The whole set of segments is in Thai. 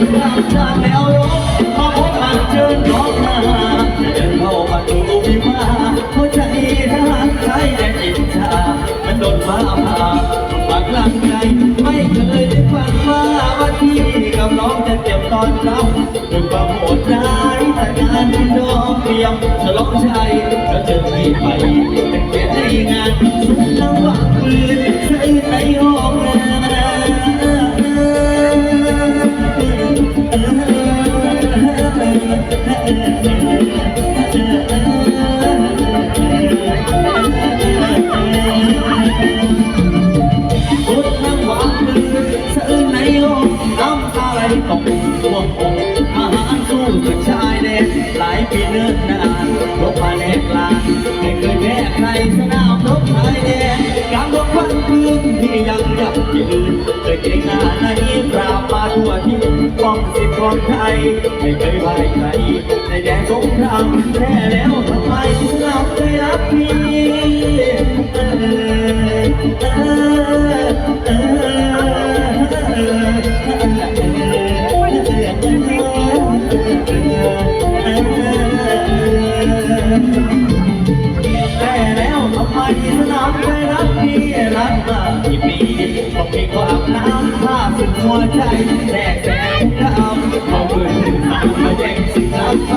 你看不าไหลตกท่วมอกทหารสู้ศึกชายแดนหลายปีเนิ่นนานรบมาแลกลานไม่เคยแพ้ใครสนามรบชายแดนกางรบวันพื้นที่ยังยับยืนเคยเก่งหน้าในปราบมาทั่วที่ป้องสิทธิ์ของไทยไม่เคยไหวใครในแดนสงครามแพ้แล้วทำไมถึงเราเคยรักพี่ กมากี่ปีต้องมีความน้ำผ้าสุดหัวใจแตกแสงคำเอาปืนถึงสามมาแย่งสิ่งน้ำไป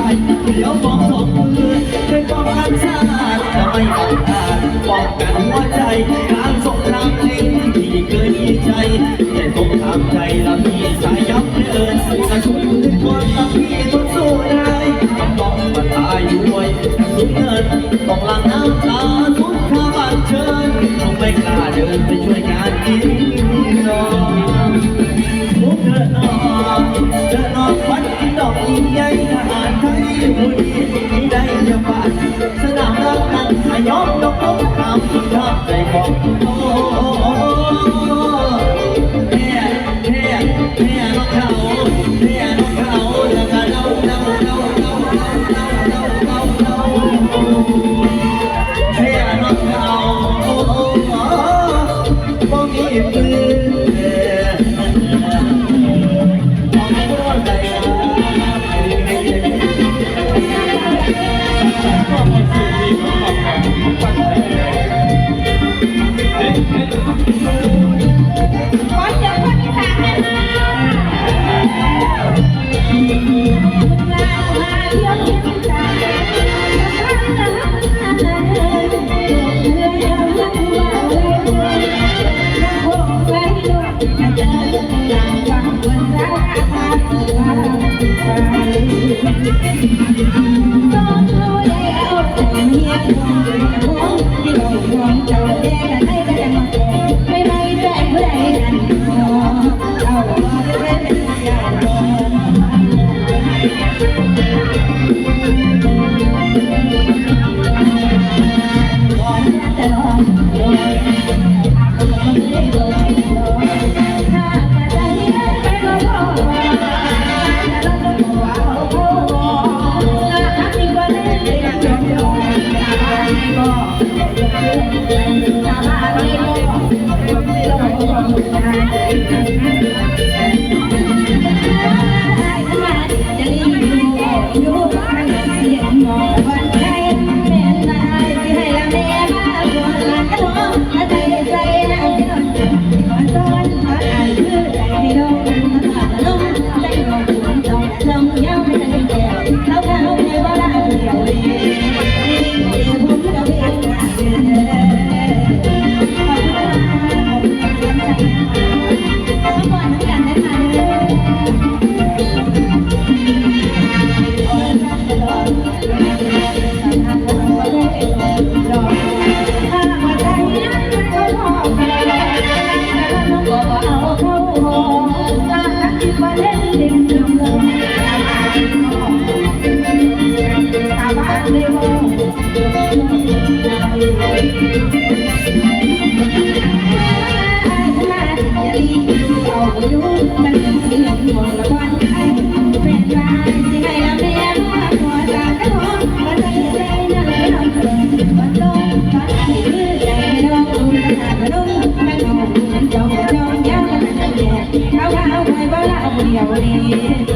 เดี๋ยวมองสองมือเป็นป้องกันชาติจะไม่ต้องการป้องกันหัวใจการสงครามจริงที่เคยมีใจแต่สงครามใจเรามีสายยับเดินจะช่วยมือคนเราพี่ทนสู้ได้ต้องบอกว่าตายด้วยสุดเงินต้องหลังน้ำตา บเชิญต้องไม่กล้าเดินไปช่วยงานกินนอนทุกเดินนอนเดินนอนฟันกินดอกยิ่งใหญ่ทหารไทยบุรีมีได้จะบาดสนามรักนั้นขยอมดอกตกตามสุดท้ายใจของโอ้แม่แม่แม่น้องเขา ดีย